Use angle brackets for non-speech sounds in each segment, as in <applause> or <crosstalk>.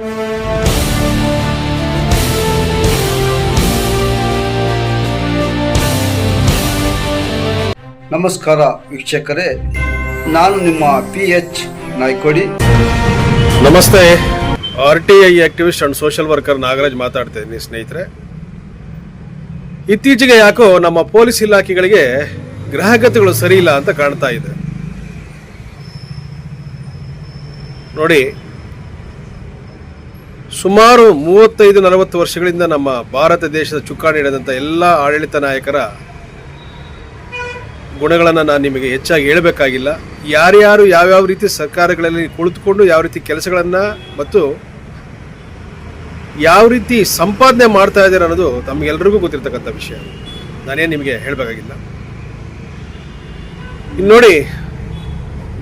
ನಮಸ್ಕಾರ ವೀಕ್ಷಕರೇ, ನಾನು ನಿಮ್ಮ ಪಿ ಎಚ್ ನಾಯ್ಕೋಡಿ. ನಮಸ್ತೆ. R T I activist and social worker Nagaraj ಮಾತಾಡ್ತಾ ಸ್ನೇಹಿತರೆ. ಇತ್ತೀಚೆಗೆ ಯಾಕೋ ನಮ್ಮ ಪೊಲೀಸ್ ಇಲಾಖೆಗಳಿಗೆ ಗ್ರಾಹಕತೆಗಳು ಸರಿ ಇಲ್ಲ ಅಂತ ಕಾಣ್ತಾ ಇದೆ. ನೋಡಿ ಸುಮಾರು ಮೂವತ್ತೈದು ನಲವತ್ತು ವರ್ಷಗಳಿಂದ ನಮ್ಮ ಭಾರತ ದೇಶದ ಚುಕ್ಕಾಣಿ ಹಿಡಿದಂಥ ಎಲ್ಲ ಆಡಳಿತ ನಾಯಕರ ಗುಣಗಳನ್ನು ನಾನು ನಿಮಗೆ ಹೆಚ್ಚಾಗಿ ಹೇಳಬೇಕಾಗಿಲ್ಲ. ಯಾರ್ಯಾರು ಯಾವ್ಯಾವ ರೀತಿ ಸರ್ಕಾರಗಳಲ್ಲಿ ಕುಳಿತುಕೊಂಡು ಯಾವ ರೀತಿ ಕೆಲಸಗಳನ್ನು ಮತ್ತು ಯಾವ ರೀತಿ ಸಂಪಾದನೆ ಮಾಡ್ತಾ ಇದ್ದಾರೆ ಅನ್ನೋದು ತಮಗೆಲ್ಲರಿಗೂ ಗೊತ್ತಿರ್ತಕ್ಕಂಥ ವಿಷಯ. ನಾನೇನು ನಿಮಗೆ ಹೇಳಬೇಕಾಗಿಲ್ಲ. ಇನ್ನು ನೋಡಿ,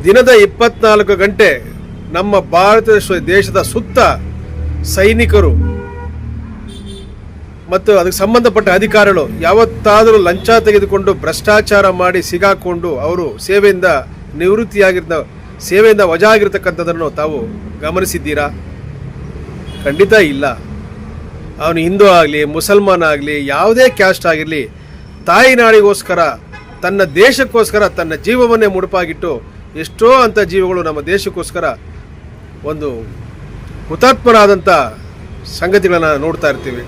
ದಿನದ ಇಪ್ಪತ್ನಾಲ್ಕು ಗಂಟೆ ನಮ್ಮ ಭಾರತ ದೇಶ- ದೇಶದ ಸುತ್ತ ಸೈನಿಕರು ಮತ್ತು ಅದಕ್ಕೆ ಸಂಬಂಧಪಟ್ಟ ಅಧಿಕಾರಿಗಳು ಯಾವತ್ತಾದರೂ ಲಂಚ ತೆಗೆದುಕೊಂಡು ಭ್ರಷ್ಟಾಚಾರ ಮಾಡಿ ಸಿಗಾಕೊಂಡು ಅವರು ಸೇವೆಯಿಂದ ನಿವೃತ್ತಿಯಾಗಿರ್ತ ಸೇವೆಯಿಂದ ವಜಾ ಆಗಿರ್ತಕ್ಕಂಥದ್ದನ್ನು ತಾವು ಗಮನಿಸಿದ್ದೀರಾ? ಖಂಡಿತ ಇಲ್ಲ. ಅವನು ಹಿಂದೂ ಆಗಲಿ, ಮುಸಲ್ಮಾನ್ ಆಗಲಿ, ಯಾವುದೇ ಕ್ಯಾಸ್ಟ್ ಆಗಿರಲಿ ತಾಯಿ ನಾಡಿಗೋಸ್ಕರ ತನ್ನ ದೇಶಕ್ಕೋಸ್ಕರ, ತನ್ನ ಜೀವವನ್ನೇ ಮುಡುಪಾಗಿಟ್ಟು ಎಷ್ಟೋ ಅಂಥ ಜೀವಗಳು ನಮ್ಮ ದೇಶಕ್ಕೋಸ್ಕರ ಒಂದು ಹುತಾತ್ಮರಾದಂಥ ಸಂಗತಿಗಳನ್ನ ನೋಡ್ತಾ ಇರ್ತೀವಿ.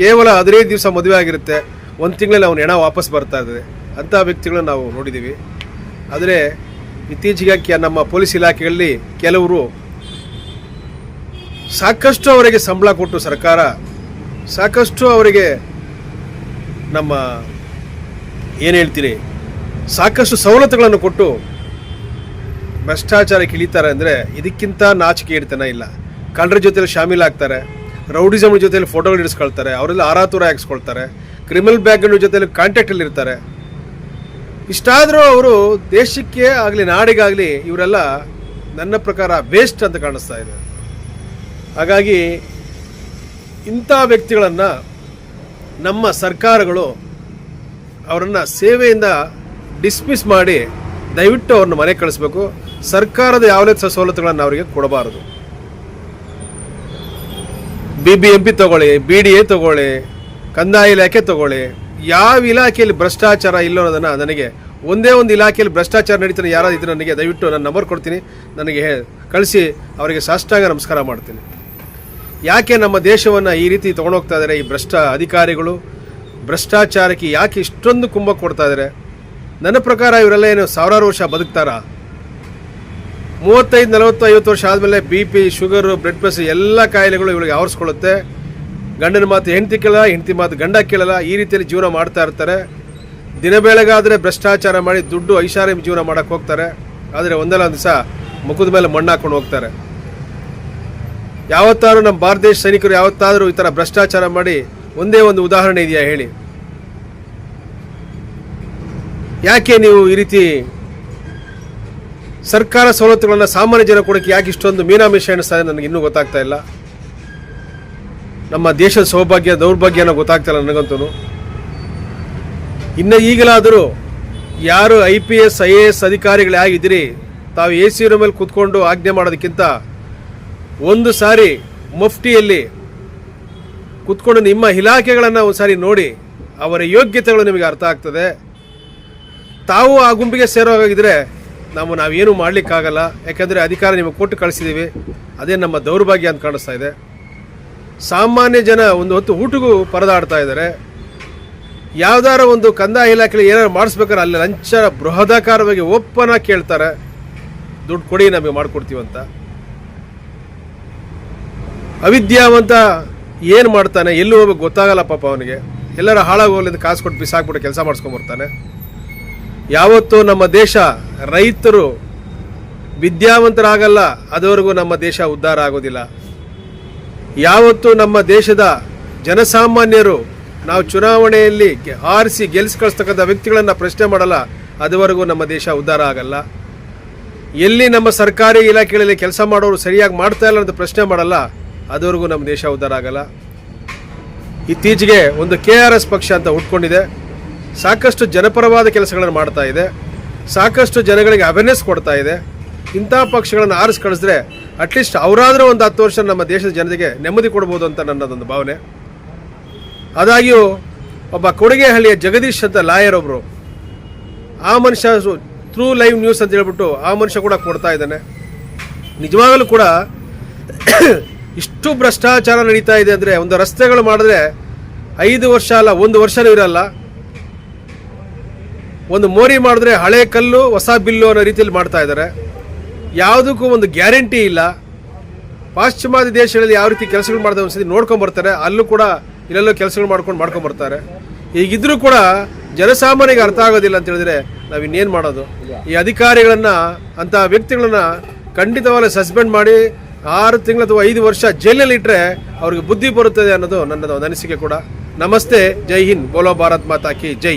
ಕೇವಲ ಹದಿನೈದು ದಿವಸ ಮದುವೆ ಆಗಿರುತ್ತೆ. ಒಂದು ತಿಂಗಳಲ್ಲಿ ಅವನ ಹೆಣ ವಾಪಸ್ ಬರ್ತಾ ಇರ್ತದೆ ಅಂಥ ವ್ಯಕ್ತಿಗಳನ್ನ ನಾವು ನೋಡಿದ್ದೀವಿ ಆದರೆ ಇತ್ತೀಚೆಗೆ ನಮ್ಮ ಪೊಲೀಸ್ ಇಲಾಖೆಯಲ್ಲಿ ಕೆಲವರು ಸಾಕಷ್ಟು ಅವರಿಗೆ ಸಂಬಳ ಕೊಟ್ಟು ಸರ್ಕಾರ, ಸಾಕಷ್ಟು ಅವರಿಗೆ ನಮ್ಮ, ಏನು ಹೇಳ್ತೀರಿ, ಸಾಕಷ್ಟು ಸವಲತ್ತುಗಳನ್ನು ಕೊಟ್ಟು ಭ್ರಷ್ಟಾಚಾರಕ್ಕೆ ಇಳಿತಾರೆ ಅಂದರೆ ಇದಕ್ಕಿಂತ ನಾಚಿಕೆ ಇಡ್ತಾನೆ ಇಲ್ಲ. ಕಳ್ಳರ ಜೊತೆಲಿ ಶಾಮೀಲಾಗ್ತಾರೆ ರೌಡಿಸಮ್ ಜೊತೆಲಿ ಫೋಟೋಗಳು ಇಡಿಸ್ಕೊಳ್ತಾರೆ, ಅವರೆಲ್ಲ ಆರಾತುರ ಹಾಕ್ಸ್ಕೊಳ್ತಾರೆ ಕ್ರಿಮಿನಲ್ ಬ್ಯಾಗ್ಗಳ ಜೊತೆಲಿ ಕಾಂಟ್ಯಾಕ್ಟಲ್ಲಿ ಇರ್ತಾರೆ. ಇಷ್ಟಾದರೂ ಅವರು ದೇಶಕ್ಕೆ ಆಗಲಿ, ನಾಡಿಗಾಗಲಿ ಇವರೆಲ್ಲ ನನ್ನ ಪ್ರಕಾರ ವೇಸ್ಟ್ ಅಂತ ಕಾಣಿಸ್ತಾ ಇದೆ. ಹಾಗಾಗಿ ಇಂಥ ವ್ಯಕ್ತಿಗಳನ್ನು ನಮ್ಮ ಸರ್ಕಾರಗಳು ಅವರನ್ನು ಸೇವೆಯಿಂದ ಡಿಸ್ಮಿಸ್ ಮಾಡಿ ದಯವಿಟ್ಟು ಅವ್ರನ್ನ ಮನೆ ಕಳಿಸ್ಬೇಕು. ಸರ್ಕಾರದ ಯಾವುದೇ ಸವಲತ್ತುಗಳನ್ನು ಅವರಿಗೆ ಕೊಡಬಾರದು. ಬಿ ಬಿ ಎಂ ಪಿ ತಗೊಳ್ಳಿ ಬಿ ಡಿ ಎ ತಗೊಳ್ಳಿ, ಕಂದಾಯ ಇಲಾಖೆ ತಗೊಳ್ಳಿ, ಯಾವ ಇಲಾಖೆಯಲ್ಲಿ ಭ್ರಷ್ಟಾಚಾರ ಇಲ್ಲ ಅನ್ನೋದನ್ನು ನನಗೆ, ಒಂದೇ ಒಂದು ಇಲಾಖೆಯಲ್ಲಿ ಭ್ರಷ್ಟಾಚಾರ ನಡೀತಾರೆ ಯಾರಾದ್ರು ನನಗೆ ದಯವಿಟ್ಟು ನನ್ನ ನಂಬರ್ ಕೊಡ್ತೀನಿ, ನನಗೆ ಕಳಿಸಿ, ಅವರಿಗೆ ಸಾಷ್ಟಾಂಗ ನಮಸ್ಕಾರ ಮಾಡ್ತೀನಿ. ಯಾಕೆ ನಮ್ಮ ದೇಶವನ್ನು ಈ ರೀತಿ ತೊಗೊಂಡೋಗ್ತಾ ಇದ್ದಾರೆ ಈ ಭ್ರಷ್ಟ ಅಧಿಕಾರಿಗಳು? ಭ್ರಷ್ಟಾಚಾರಕ್ಕೆ ಯಾಕೆ ಇಷ್ಟೊಂದು ಕುಂಭ ಕೊಡ್ತಾ ಇದ್ದಾರೆ ನನ್ನ ಪ್ರಕಾರ ಇವರೆಲ್ಲ ಏನು ಸಾವಿರಾರು ವರ್ಷ ಬದುಕ್ತಾರಾ? ಮೂವತ್ತೈದು, ನಲವತ್ತು, ಐವತ್ತು ವರ್ಷ ಆದಮೇಲೆ B P sugar blood pressure ಎಲ್ಲ ಕಾಯಿಲೆಗಳು ಇವಳಿಗೆ ಆವರಿಸ್ಕೊಳ್ಳುತ್ತೆ. ಗಂಡನ ಮಾತು ಹೆಂಡತಿ ಕೇಳಲ್ಲ, ಹೆಂಡತಿ ಮಾತು ಗಂಡ ಕೇಳಲ್ಲ, ಈ ರೀತಿಯಲ್ಲಿ ಜೀವನ ಮಾಡ್ತಾ ಇರ್ತಾರೆ. ದಿನ ಬೆಳಗಾದರೆ ಭ್ರಷ್ಟಾಚಾರ ಮಾಡಿ ದುಡ್ಡು ಐಷಾರಾಮಿ ಜೀವನ ಮಾಡಕ್ಕೆ ಹೋಗ್ತಾರೆ. ಆದರೆ ಒಂದಲ್ಲ ಒಂದು ದಿವಸ ಮುಖದ ಮೇಲೆ ಮಣ್ಣು ಹಾಕೊಂಡು ಹೋಗ್ತಾರೆ. ಯಾವತ್ತಾದ್ರೂ ನಮ್ಮ ಭಾರತ ದೇಶ ಸೈನಿಕರು ಯಾವತ್ತಾದರೂ ಈ ಥರ ಭ್ರಷ್ಟಾಚಾರ ಮಾಡಿ ಒಂದೇ ಒಂದು ಉದಾಹರಣೆ ಇದೆಯಾ ಹೇಳಿ. ಯಾಕೆ ನೀವು ಈ ರೀತಿ ಸರ್ಕಾರ ಸವಲತ್ತುಗಳನ್ನು ಸಾಮಾನ್ಯ ಜನ ಕೊಡೋಕ್ಕೆ ಯಾಕೆ ಇಷ್ಟೊಂದು ಮೀನಾಮೇಷ ಎಣಿಸ್ತಾ ಇದೆ ನನಗೆ ಇನ್ನೂ ಗೊತ್ತಾಗ್ತಾ ಇಲ್ಲ. ನಮ್ಮ ದೇಶದ ಸೌಭಾಗ್ಯ ದೌರ್ಭಾಗ್ಯನ ಗೊತ್ತಾಗ್ತಾ ಇಲ್ಲ ನನಗಂತೂ. ಇನ್ನು ಈಗಲಾದರೂ ಯಾರು I P S, I A S ಅಧಿಕಾರಿಗಳು ತಾವು ಎ ಸಿ ರೂಮಲ್ಲಿ ಕೂತ್ಕೊಂಡು ಆಜ್ಞೆ ಮಾಡೋದಕ್ಕಿಂತ ಒಂದು ಸಾರಿ ಮುಫ್ಟಿಯಲ್ಲಿ ಕೂತ್ಕೊಂಡು ನಿಮ್ಮ ಇಲಾಖೆಗಳನ್ನು ಒಂದು ಸಾರಿ ನೋಡಿ, ಅವರ ಯೋಗ್ಯತೆಗಳು ನಿಮಗೆ ಅರ್ಥ ಆಗ್ತದೆ. ತಾವು ಆ ಗುಂಪಿಗೆ ಸೇರೋಗಿದ್ರೆ ನಾವು ನಾವೇನು ಮಾಡಲಿಕ್ಕಾಗಲ್ಲ. ಯಾಕೆಂದರೆ ಅಧಿಕಾರ ನಿಮಗೆ ಕೊಟ್ಟು ಕಳಿಸಿದ್ದೀವಿ ಅದೇ ನಮ್ಮ ದೌರ್ಭಾಗ್ಯ ಅಂತ ಕಾಣಿಸ್ತಾ ಇದೆ. ಸಾಮಾನ್ಯ ಜನ ಒಂದು ಹೊತ್ತು ಊಟಗೂ ಪರದಾಡ್ತಾ ಇದ್ದಾರೆ. ಯಾವ್ದಾರ ಒಂದು ಕಂದಾಯ ಇಲಾಖೆಯಲ್ಲಿ ಏನಾದ್ರು ಮಾಡಿಸ್ಬೇಕಾದ್ರೆ ಅಲ್ಲಿ ಲಂಚ ಬೃಹದಾಕಾರವಾಗಿ ಒಪ್ಪನ ಕೇಳ್ತಾರೆ. ದುಡ್ಡು ಕೊಡಿ, ನಮಗೆ ಮಾಡಿಕೊಡ್ತೀವಂತ ಅವಿದ್ಯಾವಂತ ಏನು ಮಾಡ್ತಾನೆ, ಎಲ್ಲೂ ಹೋಗ್ಬೇಕು ಗೊತ್ತಾಗಲ್ಲ ಪಾಪ ಅವನಿಗೆ. ಎಲ್ಲರೂ ಹಾಳಾಗೋಗ್ಲಿಂದ ಕಾಸು ಕೊಟ್ಟು ಬಿಸಾಕ್ಬಿಟ್ಟು ಕೆಲಸ ಮಾಡಿಸ್ಕೊಂಬರ್ತಾನೆ ಯಾವತ್ತೂ ನಮ್ಮ ದೇಶ ರೈತರು ವಿದ್ಯಾವಂತರಾಗಲ್ಲ, ಅದುವರೆಗೂ ನಮ್ಮ ದೇಶ ಉದ್ಧಾರ ಆಗೋದಿಲ್ಲ. ಯಾವತ್ತೂ ನಮ್ಮ ದೇಶದ ಜನಸಾಮಾನ್ಯರು ನಾವು ಚುನಾವಣೆಯಲ್ಲಿ ಆರಿಸಿ ಗೆಲ್ಸಿ ಕಳಿಸ್ತಕ್ಕಂಥ ವ್ಯಕ್ತಿಗಳನ್ನು ಪ್ರಶ್ನೆ ಮಾಡಲ್ಲ, ಅದುವರೆಗೂ ನಮ್ಮ ದೇಶ ಉದ್ಧಾರ ಆಗಲ್ಲ. ಎಲ್ಲಿ ನಮ್ಮ ಸರ್ಕಾರಿ ಇಲಾಖೆಗಳಲ್ಲಿ ಕೆಲಸ ಮಾಡೋರು ಸರಿಯಾಗಿ ಮಾಡ್ತಾ ಇಲ್ಲ ಅಂತ ಪ್ರಶ್ನೆ ಮಾಡಲ್ಲ, ಅದುವರೆಗೂ ನಮ್ಮ ದೇಶ ಉದ್ಧಾರ ಆಗಲ್ಲ. ಇತ್ತೀಚೆಗೆ ಒಂದು ಕೆ ಪಕ್ಷ ಅಂತ ಹುಟ್ಕೊಂಡಿದೆ ಸಾಕಷ್ಟು ಜನಪರವಾದ ಕೆಲಸಗಳನ್ನು ಮಾಡ್ತಾ ಇದೆ. ಸಾಕಷ್ಟು ಜನಗಳಿಗೆ ಅವೇರ್ನೆಸ್ ಕೊಡ್ತಾ ಇದೆ. ಇಂಥ ಪಕ್ಷಗಳನ್ನು ಆರಿಸಿ ಕಳಿಸಿದ್ರೆ ಅಟ್ಲೀಸ್ಟ್ ಅವರಾದರೂ ಒಂದು ಹತ್ತು ವರ್ಷ ನಮ್ಮ ದೇಶದ ಜನತೆಗೆ ನೆಮ್ಮದಿ ಕೊಡ್ಬೋದು ಅಂತ ನನ್ನದೊಂದು ಭಾವನೆ. ಆದಾಗ್ಯೂ ಒಬ್ಬ ಕೊಡುಗೆಹಳ್ಳಿಯ ಜಗದೀಶ್ ಅಂತ ಲಾಯರ್ ಒಬ್ಬರು ಆ ಮನುಷ್ಯ ಥ್ರೂ ಲೈವ್ ನ್ಯೂಸ್ ಅಂತ ಹೇಳ್ಬಿಟ್ಟು ಆ ಮನುಷ್ಯ ಕೂಡ ಕೊಡ್ತಾ ಇದ್ದಾನೆ. ನಿಜವಾಗಲೂ ಕೂಡ <coughs> ಇಷ್ಟು ಭ್ರಷ್ಟಾಚಾರ ನಡೀತಾ ಇದೆ ಅಂದರೆ ಒಂದು ರಸ್ತೆಗಳು ಮಾಡಿದ್ರೆ ಐದು ವರ್ಷ ಅಲ್ಲ, ಒಂದು ವರ್ಷನೂ ಇರಲ್ಲ. ಒಂದು ಮೋರಿ ಮಾಡಿದ್ರೆ ಹಳೆ ಕಲ್ಲು, ಹೊಸ ಬಿಲ್ಲು ಅನ್ನೋ ರೀತಿಯಲ್ಲಿ ಮಾಡ್ತಾ ಇದ್ದಾರೆ. ಯಾವುದಕ್ಕೂ ಒಂದು ಗ್ಯಾರಂಟಿ ಇಲ್ಲ. ಪಾಶ್ಚಿಮಾತ್ಯ ದೇಶಗಳಲ್ಲಿ ಯಾವ ರೀತಿ ಕೆಲಸಗಳು ಮಾಡ್ತಾರೆ ಒಂದ್ಸತಿ ನೋಡ್ಕೊಂಬರ್ತಾರೆ ಅಲ್ಲೂ ಕೂಡ ಇಲ್ಲೆಲ್ಲೋ ಕೆಲಸಗಳು ಮಾಡ್ಕೊಂಡು ಮಾಡ್ಕೊಂಬರ್ತಾರೆ ಈಗಿದ್ರೂ ಕೂಡ ಜನಸಾಮಾನ್ಯರಿಗೆ ಅರ್ಥ ಆಗೋದಿಲ್ಲ ಅಂತ ಹೇಳಿದ್ರೆ ನಾವು ಇನ್ನೇನು ಮಾಡೋದು? ಈ ಅಧಿಕಾರಿಗಳನ್ನು ಅಂತ ವ್ಯಕ್ತಿಗಳನ್ನು ಖಂಡಿತವಾಗಿ ಸಸ್ಪೆಂಡ್ ಮಾಡಿ ಆರು ತಿಂಗಳು ಅಥವಾ ಐದು ವರ್ಷ ಜೈಲಲ್ಲಿ ಇಟ್ಟರೆ ಅವ್ರಿಗೆ ಬುದ್ಧಿ ಬರುತ್ತದೆ ಅನ್ನೋದು ನನ್ನದು ಒಂದು ಅನಿಸಿಕೆ ಕೂಡ. ನಮಸ್ತೆ, ಜೈ ಹಿಂದ್, ಬೋಲೋ ಭಾರತ್ ಮಾತಾ ಕಿ ಜೈ.